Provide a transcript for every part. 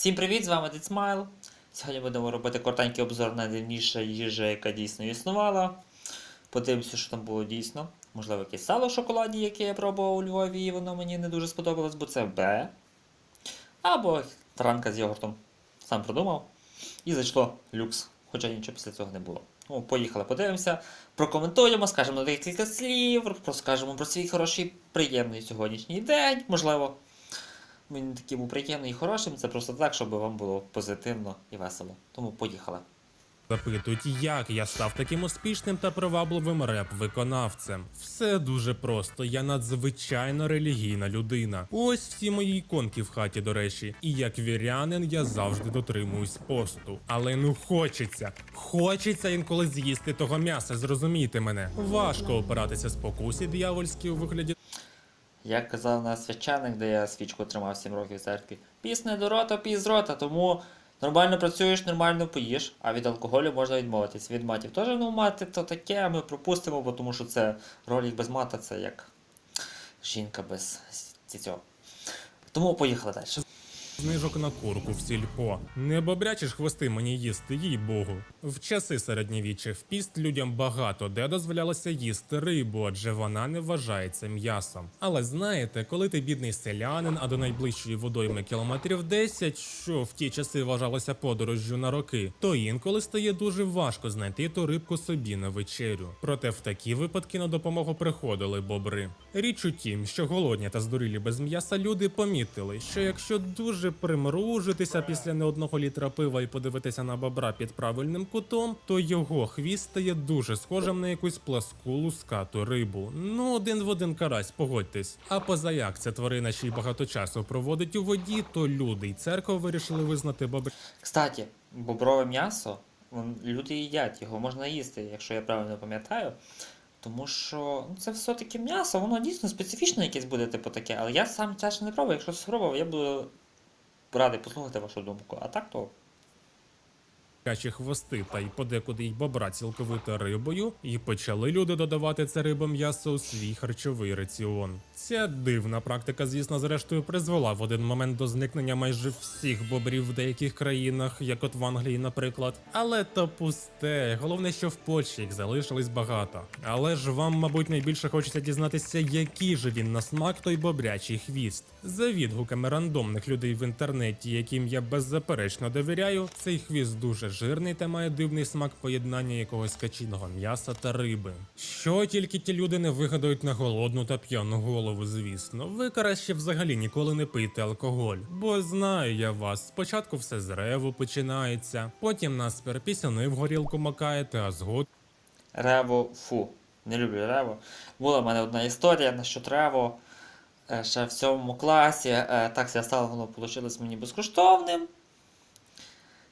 Всім привіт, з вами Децмайл. Сьогодні будемо робити коротенький обзор на дивніша їжа, яка дійсно існувала. Подивимося, що там було дійсно. Можливо, якесь сало в шоколаді, яке я пробував у Львові, і воно мені не дуже сподобалось, бо це Б. Або таранка з йогуртом. Сам продумав. І зайшло люкс. Хоча нічого після цього не було. Ну, поїхали, подивимося, прокоментуємо, скажемо декілька слів, розкажемо про свій хороший, приємний сьогоднішній день, можливо. Він такий був приємний і хорошим, це просто так, щоб вам було позитивно і весело. Тому поїхали. Запитують, як я став таким успішним та привабливим реп-виконавцем. Все дуже просто. Я надзвичайно релігійна людина. Ось всі мої іконки в хаті, до речі. І як вірянин я завжди дотримуюсь посту. Але ну хочеться, хочеться інколи з'їсти того м'яса. Зрозумійте мене. Важко опиратися спокусі диявольській у вигляді Як казав на священник, де я свічку тримав 7 років в церкві, піс не до рота, піс рота, тому нормально працюєш, нормально поїш, а від алкоголю можна відмовитись. Від матів теж ну мати то таке, ми пропустимо, бо тому що це ролик без мата, це як жінка без цього. Тому поїхали далі. Знижок на курку в сільпо. Не бобрячі ж хвости мені їсти, їй богу. В часи середньовіччя в піст людям багато де дозволялося їсти рибу, адже вона не вважається м'ясом. Але знаєте, коли ти бідний селянин, а до найближчої водойми кілометрів 10, що в ті часи вважалося подорожжю на роки, то інколи стає дуже важко знайти ту рибку собі на вечерю. Проте в такі випадки на допомогу приходили бобри. Річ у тім, що голодні та здурілі без м'яса люди помітили, що якщо дуже примружитися після не одного літра пива і подивитися на бобра під правильним кутом, то його хвіст стає дуже схожим на якусь пласку лускату рибу. Ну, один в один карась, погодьтесь. А позаяк ця тварина ще й багато часу проводить у воді, то люди й церква вирішили визнати бобрів Кстати, боброве м'ясо, люди їдять, його можна їсти, якщо я правильно пам'ятаю. Тому що ну, це все-таки м'ясо, воно дійсно специфічне якесь буде, типу таке, але я сам ще не пробував. Якщо спробував, я буду радий послухати вашу думку. А так то Качі хвости та й подекуди й бобра цілковито рибою, і почали люди додавати це рибом'ясо у свій харчовий раціон. Ця дивна практика, звісно, зрештою призвела в один момент до зникнення майже всіх бобрів в деяких країнах, як от в Англії, наприклад. Але то пусте. Головне, що в Польщі їх залишилось багато. Але ж вам, мабуть, найбільше хочеться дізнатися, який же він на смак той бобрячий хвіст. За відгуками рандомних людей в інтернеті, яким я беззаперечно довіряю, цей хвіст дуже жирний та має дивний смак поєднання якогось качиного м'яса та риби. Що тільки ті люди не вигадають на голодну та п'яну голову, звісно. Ви краще взагалі ніколи не пийте алкоголь, бо знаю я вас. Спочатку все з реву починається, потім нас пісяни в горілку макаєте, а згодом Рево, фу, не люблю Рево. Була в мене одна історія насчет Рево. Е, Ще в сьомому класі. Так ся стало, воно вийшло мені безкоштовним.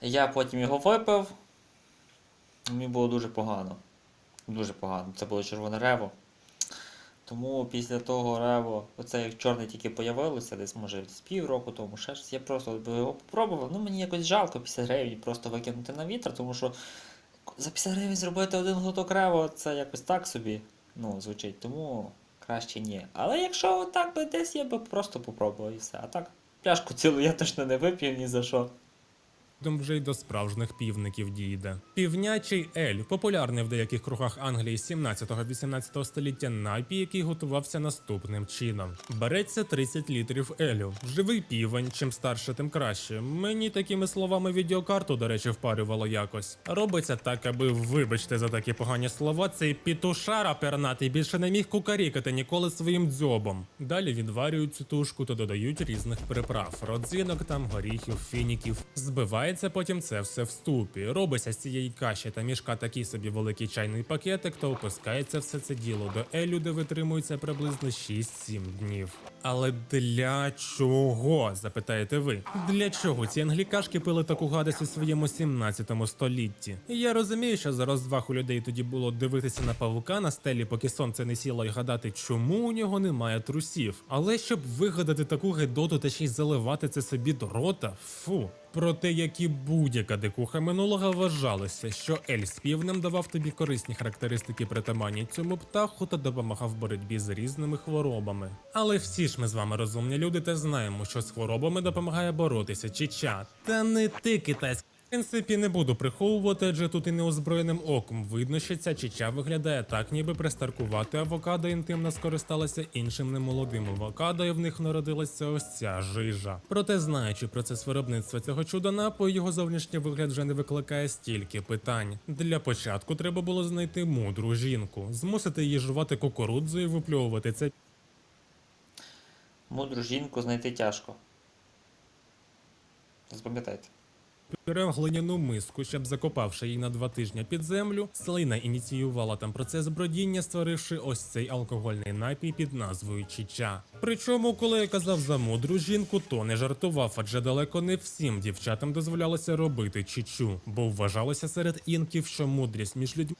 Я потім його випив. Мені було дуже погано. Дуже погано. Це було червоне рево. Тому після того рево, оце як чорне тільки появилося, десь може з півроку тому, ще щось. Я просто його попробував. Ну мені якось жалко 50 гривень просто викинути на вітер, тому що за 50 гривень зробити один глоток рево, це якось так собі ну, звучить, тому краще ні. Але якщо так би десь я би просто попробував і все. А так, пляшку цілу я точно не вип'ю ні за що. Вже й до справжніх півників дійде. Півнячий ель популярний в деяких кругах Англії 17-18 століття напій, який готувався наступним чином. Береться 30 літрів елю. Живий півень, чим старше, тим краще. Мені такими словами відеокарту, до речі, впарювало якось. Робиться так, аби, вибачте за такі погані слова, цей пітушара пернатий більше не міг кукарікати ніколи своїм дзьобом. Далі відварюють цю тушку та додають різних приправ: родзинок, там горіхів, фініків. Збивається потім це все в ступі. Робиться з цієї каші та мішка такий собі великий чайний пакетик, та опускається все це діло до елю, де витримується приблизно 6-7 днів. Але для чого? запитаєте ви? Для чого ці англікашки пили таку гадость у своєму 17 столітті? Я розумію, що за розваг у людей тоді було дивитися на павука на стелі, поки сонце не сіло, і гадати, чому у нього немає трусів. Але щоб вигадати таку гедоту та ще й заливати це собі до рота, фу. Проте, як і будь-яка дикуха минулого вважалося, що ель з півнем давав тобі корисні характеристики притаманні цьому птаху та допомагав в боротьбі з різними хворобами. Але всі ж ми з вами розумні люди та знаємо, що з хворобами допомагає боротися Чіча. Та не ти китайський. Принципі, не буду приховувати, адже тут і неозброєним оком видно, що ця чича виглядає так, ніби пристаркувати авокадо інтимно скористалася іншим немолодим авокадо, і в них народилася ось ця жижа. Проте, знаючи процес виробництва цього чуда напою, його зовнішній вигляд вже не викликає стільки питань. Для початку треба було знайти мудру жінку, змусити її жувати кукурудзу і випльовувати це Мудру жінку знайти тяжко. Запам'ятайте. Бере глиняну миску, щоб закопавши її на два тижні під землю, Слина ініціювала там процес бродіння, створивши ось цей алкогольний напій під назвою Чіча. Причому, коли я казав за мудру жінку, то не жартував, адже далеко не всім дівчатам дозволялося робити чічу, бо вважалося серед інків, що мудрість між людьми.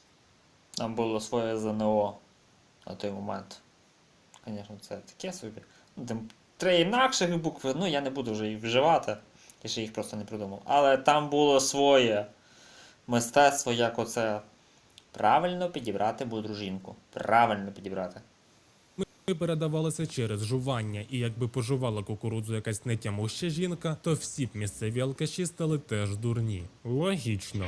Там було своє ЗНО на той момент. Звісно, це таке собі. Ну, там три інакших букви, ну я не буду вже їх вживати. Я ще їх просто не придумав. Але там було своє мистецтво, як оце правильно підібрати мудру жінку. Правильно підібрати. Ми передавалися через жування, і якби пожувала кукурудзу якась нетямуща жінка, то всі б місцеві алкаші стали теж дурні. Логічно.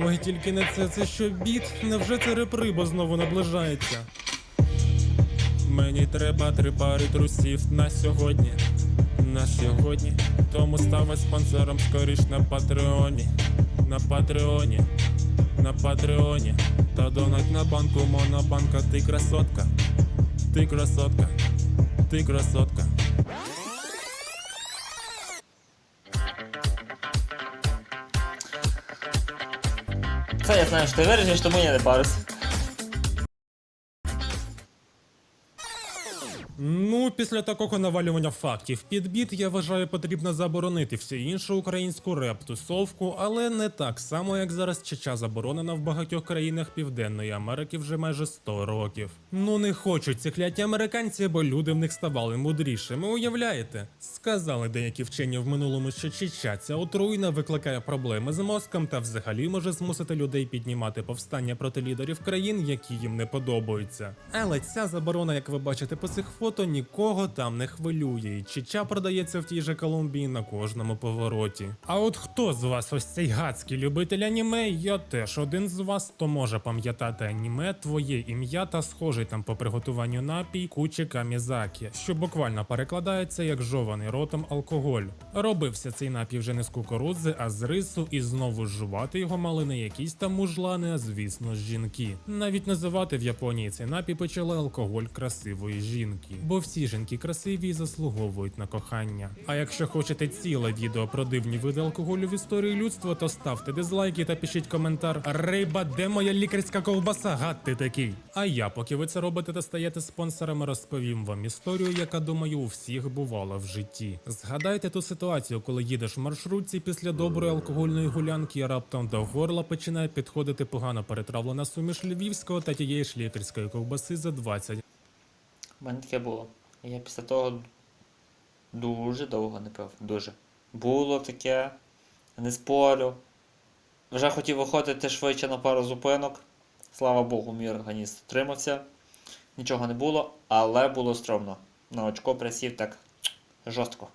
Ой, тільки не це, це що біт? Невже це реприба знову наближається? Мені треба три пари трусів на сьогодні. На сьогодні. Тому ставай спонсором скоріш на Патреоні. На Патреоні. На Патреоні. Та донать на банку Монобанка, ти красотка. Ти красотка. Ти красотка. Це я знаю, що ти вирішиш, тому я не парюсь. Ну, після такого навалювання фактів під біт, я вважаю, потрібно заборонити всю іншу українську реп-тусовку, але не так само, як зараз чеча заборонена в багатьох країнах Південної Америки вже майже 100 років. Ну не хочуть ці кляті американці, бо люди в них ставали мудрішими. Уявляєте? Сказали деякі вчені в минулому, що чеча ця отруйна викликає проблеми з мозком та взагалі може змусити людей піднімати повстання проти лідерів країн, які їм не подобаються. Але ця заборона, як ви бачите по цих фото, нікого там не хвилює. І чеча продається в тій же Колумбії на кожному повороті. А от хто з вас ось цей гадський любитель аніме? Я теж один з вас, то може пам'ятати аніме, твоє ім'я та схожий там по приготуванню напій Кучі Камізакі, що буквально перекладається як жований ротом алкоголь. Робився цей напій вже не з кукурудзи, а з рису, і знову жувати його мали не якісь там мужлани, а звісно жінки. Навіть називати в Японії цей напій почали алкоголь красивої жінки, бо всі жінки красиві і заслуговують на кохання. А якщо хочете ціле відео про дивні види алкоголю в історії людства, то ставте дизлайки та пишіть коментар. Риба, де моя лікарська ковбаса? Гад ти такий. А я, поки ви це робите та стаєте спонсорами, розповім вам історію, яка думаю у всіх бувала в житті. Згадайте ту ситуацію, коли їдеш в маршрутці після доброї алкогольної гулянки, і раптом до горла починає підходити погано перетравлена суміш львівського та тієї ж лікарської ковбаси за 20 У мене таке було. Я після того дуже довго не пив. Дуже. Було таке, не спорю. Вже хотів виходити швидше на пару зупинок. Слава Богу, мій організм втримався. Нічого не було, але було стромно. На очко присів так жорстко.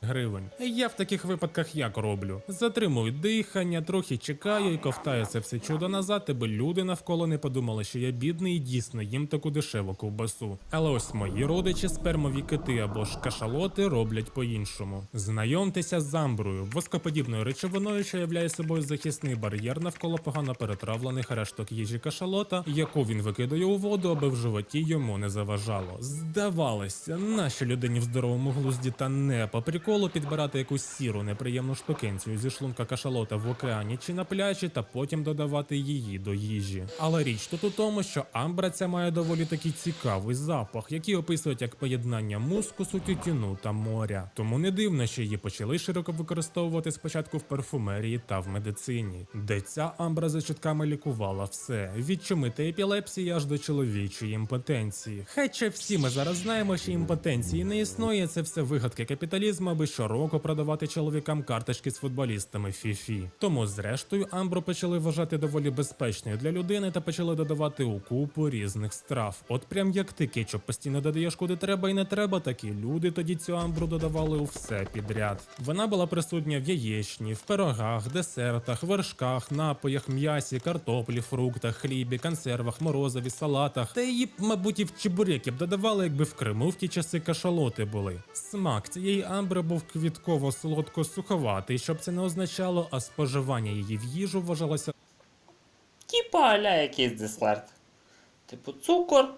Гривень. Я в таких випадках як роблю? Затримую дихання, трохи чекаю і ковтаю це все чудо назад, аби люди навколо не подумали, що я бідний і дійсно їм таку дешеву ковбасу. Але ось мої родичі, спермові кити або ж кашалоти роблять по-іншому. Знайомтеся з амброю, воскоподібною речовиною, що являє собою захисний бар'єр навколо погано перетравлених решток їжі кашалота, яку він викидає у воду, аби в животі йому не заважало. Здавалося, нашій людині в здоровому глузді та не по приколу підбирати якусь сіру неприємну штукенцію зі шлунка кашалота в океані чи на пляжі, та потім додавати її до їжі. Але річ тут у тому, що амбра ця має доволі такий цікавий запах, який описують як поєднання мускусу, тютюну та моря. Тому не дивно, що її почали широко використовувати спочатку в парфумерії та в медицині, де ця амбра за чутками лікувала все від чуми епілепсії аж до чоловічої імпотенції. Хоча всі ми зараз знаємо, що імпотенції не існує, це все вигадки капіталізму, аби щороку продавати чоловікам карточки з футболістами Фіфі. Тому, зрештою, Амбру почали вважати доволі безпечною для людини та почали додавати у купу різних страв. От прям як ти кетчуп постійно додаєш куди треба і не треба, так і люди тоді цю амбру додавали у все підряд. Вона була присутня в яєчні, в пирогах, десертах, вершках, напоях, м'ясі, картоплі, фруктах, хлібі, консервах, морозові, салатах. Та її, мабуть, і в чебуреки б додавали, якби в Криму в ті часи кашалоти були. Смак цієї амбри був квітково-солодко-суховатий, щоб це не означало, а споживання її в їжу вважалося Типа аля якийсь десерт. Типу цукор,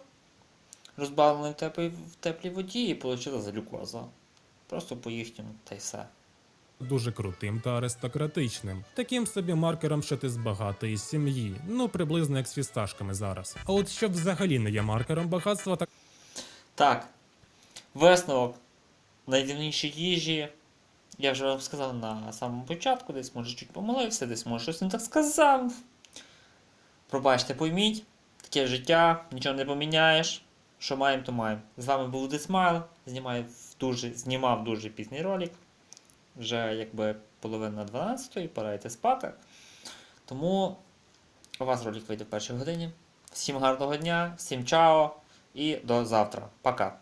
розбавлений в теплій, в теплій воді і вийшла глюкоза. Просто по їхньому та й все. дуже крутим та аристократичним. Таким собі маркером, що ти з багатої сім'ї. Ну, приблизно як з фісташками зараз. А от що взагалі не є маркером багатства, так Так. Висновок найдивніші їжі. Я вже вам сказав на самому початку, десь може чуть помилився, десь може щось не так сказав. Пробачте, пойміть, таке життя, нічого не поміняєш. Що маємо, то маємо. З вами був Десмайл, знімаю в дуже, знімав дуже пізній ролик. Вже якби половина 12-ї, пора йти спати. Тому у вас ролик вийде в першій годині. Всім гарного дня, всім чао і до завтра. Пока.